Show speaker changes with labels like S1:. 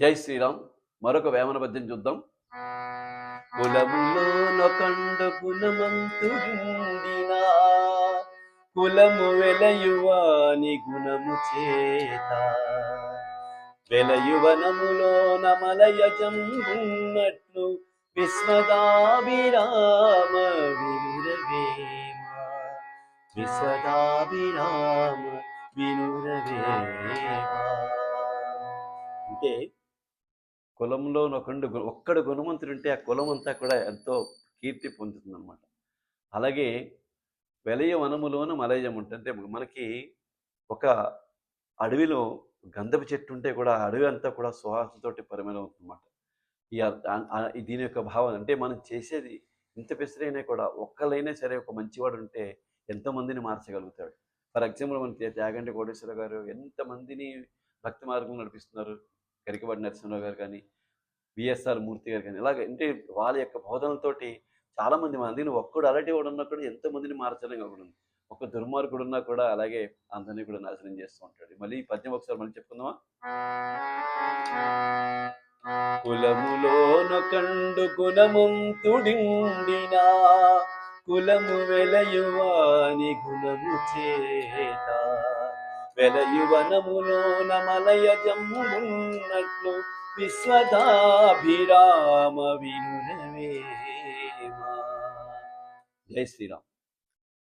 S1: జై శ్రీరామ్. మరొక వేమన పద్యం చూద్దాం. కులములో నొకండు గుణమంతుడిండినా కులము వెలయువాని గుణము చేత. వెలయువనములో నమలయజంబున్నట్లు విశ్వదాభిరామ వినురవేమ విశ్వదాభిరామ వినురవేమ అంటే కులంలో ఒకడు ఒక్కడు గుణవంతుడు ఉంటే ఆ కులం అంతా కూడా ఎంతో కీర్తి పొందుతుందన్నమాట. అలాగే వెలయ వనములోన మలయం ఉంటుంది అంటే మనకి ఒక అడవిలో గంధపు చెట్టు ఉంటే కూడా అడవి అంతా కూడా సువాసనతోటి పరిమళం అవుతుందన్నమాట ఈ దీని యొక్క భావన అంటే మనం చేసేది ఇంత పెసరైనా కూడా ఒక్కలైనా సరే ఒక మంచివాడు ఉంటే ఎంతో మందిని మార్చగలుగుతాడు. ఫర్ ఎగ్జాంపుల్ మనకి త్యాగంటి కోటేశ్వర గారు ఎంతమందిని భక్తి మార్గం నడిపిస్తున్నారు? కరికబడి నరసింహరావు గారు కానీ విఎస్ఆర్ మూర్తి గారు కానీ ఇలాగ అంటే వాళ్ళ యొక్క బోధనలతోటి చాలా మంది మందిని ఒక్కడు అలాంటి వాడు ఉన్నా కూడా ఎంతో మందిని మార్చడం ఉంది. ఒక దుర్మార్గుడు ఉన్నా కూడా అలాగే అందరినీ కూడా నాశనం చేస్తూ ఉంటాడు. మళ్ళీ ఈ పద్యం ఒకసారి మనం చెప్పుకుందామా? కులములోన కండు గుణముంతుడిండినా కులము వెలయువాని గుణము చేత. వెలయువనములోన మలయ జమ్మున్నట్లు విశ్వదాభిరామ వినురవేమ జై శ్రీరామ్.